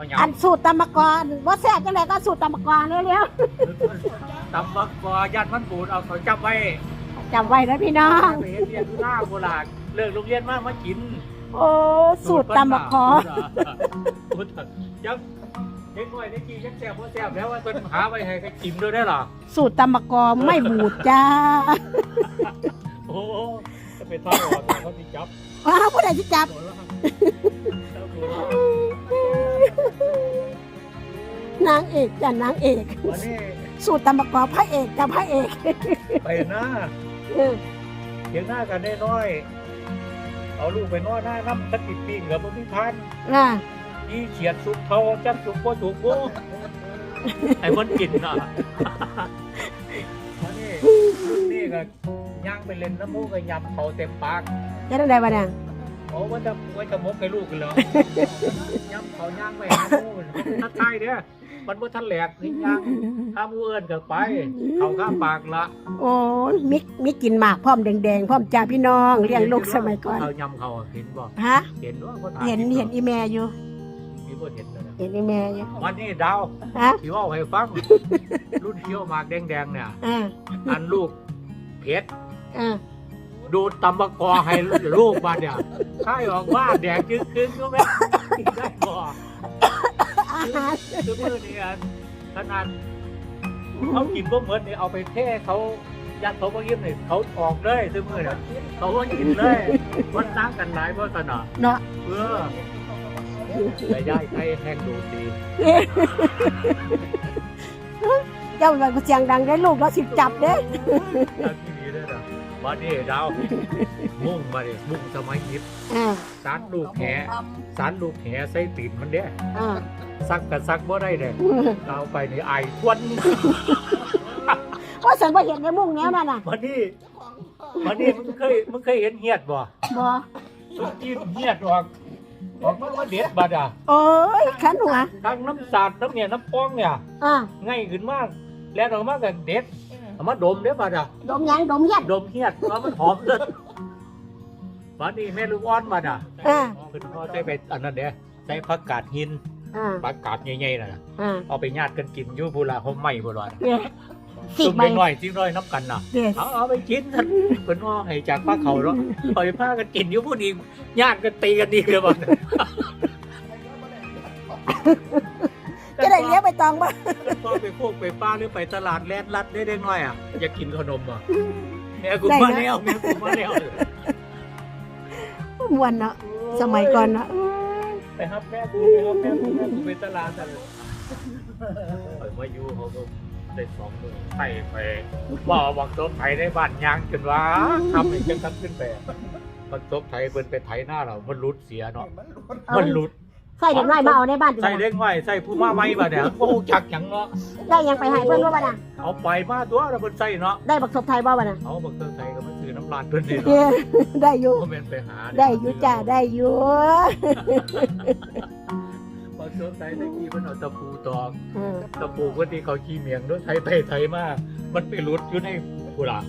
เขาหอัยำนสูตรตำมะกรว่าแซ่บจังไดก็สูตรตำมะกรเร็วตำบักกอยันมันบูดเอาเขาจับไว้ๆจำไว้นะพี่น้อง ไปเห็นเรียนหน้าโบราณเลิกโรงเรียนมามากินโอ้สูตรตำมะกรพูดเถอะยังเด็กน้อยเด็กจียังแซ่บบ่แซ่บแล้วว่าเพิ่นหาไว้ให้ใครกินด้วยได้หรอสูตรตำมะกรไม่บูดจ้าโอ้จะไปทอดออกเขาสิจับว้าวผู้ใดจะจับ โดนแล้วครับ นางเอกจ้ะนางเอก วันนี้สูตรตำมะกรพระเอกจ้ะพระเอกไปหน้าเออเถียงหน้ากันได้น้อยๆเอาลูกไปนอนหน้าน้ำตะกิดปิ้งกับบ่มีพันน่ะอีเฉียดสุกเขาจักสุกบ่สุกบ่ไอ้คนกินน่ะวันนี้นี่ก็ย่างไปเล่นน้ำมูกก็ยำเขาเต็มปาก จะได้ไดวะเนี่ย โอ้ว่าจะว่าจะมกให้ลูกกันเหรอยำเขาย่างไปหาหมูถ้าใช่เนี่ยมันว่าทันแหลกนี่ย่างถ้าหมูเอิ้นก็ไป เขาข้ามปากละโอ้ยมิกมิกกินหมากพร้อมแดงๆพร้อมจ้าพี่น้องเลี้ยงลูกสมัยก่อนเขายำเขาอะเห็นบ่ฮะเห็นว่าคนเห็นเห็นอีแม่อยู่มีบ่เห็นเลยนะเห็นอีแม่อยู่วันนี้ดาวฮะที่ว่าให้ฟังรุ่นเคี้ยวหมากแดงๆเนี่ยอ่าอันลูกเพชรอ่า ดูดตำบกอให้ลูกมาเนี่ยใช่ออกว่าแดงจึงคืนก็แม่ได้บ่อาหารคือมือนี่อันขนาดเขากินพวกเหมือนนี่เอาไปเท่เขายัดเขาก็ยิ้มนี่เขาออกเลยซื้อมือเนี่ยเขาก็กินเลยมันตั้งกันหลายเพราะสนอเนาะเออแต่ย่ายใครแห้งดูดีเจ้าแบบเสียงดังได้ลูกเราสิจับเด้ ตั้งที่ดีเลยนะวันนี้ดาว มุ่งมาดิมุ่งสมัยยิบอ่าสารลูกแหสารลูกแหใส่ตีนมันเด้อ่าซักกันซักบ่ได้เด้เอาไปนี่ไอทวนว่าสันว่าเห็นในมุ้งแนวนั่นน่ะวันนี้วันนี้มึงเคยมึงเคยเห็นเหียดบ่บ่สุดที่เหียดออกออกมาว่าเด็ดบัดอะโอ้ยขันหัวทั้งน้ำสาดน้ำเนี่ยน้ำป้องเนี่ยอ่าง่ายขึ้นมากแล้วออกมากันเด็ด เอามาดมเด้อบัดอะดมยังดมเย็ดดมเหียดเพราะมันหอมเลิศวันนี้แม่ลูกอ่อนบัดอะอ่าขึ้นพ่อใส่ไปอันนั้นเด้ใส่ผักกาดหินอ่าผักกาดใหญ่ๆน่ะอ่าเอาไปญาติกันกินอยู่พูลาเขาไม่บ่รอดเนี่ยสิซุ่มใบน้อยๆจิ้มน้อยน้ำกันน่ะเด็ดเอาเอาไปกินท่านเป็นว่าให้จากป้าเขาเนาะปล่อยผ้ากันกินอยู่พูดอีกญาติกันตีกันดีเลยบ่จะ ได้เลี้ยงไปตองบ่พ่อไปพวกไปป้าหรือไปตลาดแลนลัดได้เด็กน้อยอะอยากกินขนมอะแม่กูมาแล้วแม่กูมาแล้วมวนเนาะสมัยก่อนเนาะไปครับแม่กูไปครับแม่กูแม่กูไปตลาดกันปล่อยมาอยู่เขาก็ได้สองมือไถไปว่าบังตบไถในบ้านยางจนว่าทำให้จังทันขึ้นไปบังตบไถเพิ่นไปไถหน้าเรา มันรุดเสียเนาะ มันรุด ใส่เด็กน้อยมาเอาในบ้านดีกใส่ว่าเล็กไว้ใส่ผู้มาใหม่มาเนี่ยโอ้จักหยังเนาะได้ยังไปให้เพื่อนว่าบ่น่ะเอาไปมาตัวเราเพิ่นใส่เนาะได้บักศพไทยบ่บ่น่ะเอาบักเตอร์ใส่ก็มันคือน้ำลายเพิ่นนี่เอเนาะอได้อยู่บ่แม่นไปหาได้อยู่จ้าได้อยู่บักเตอร์ใส่ตะกี้เพิ่นเอาตะปูตอก เออ ตะปูเพิ่นที่เขาขี้เมียงด้วยไถไปไถมามันไปหลุดอยู่ในผู้ล่ะ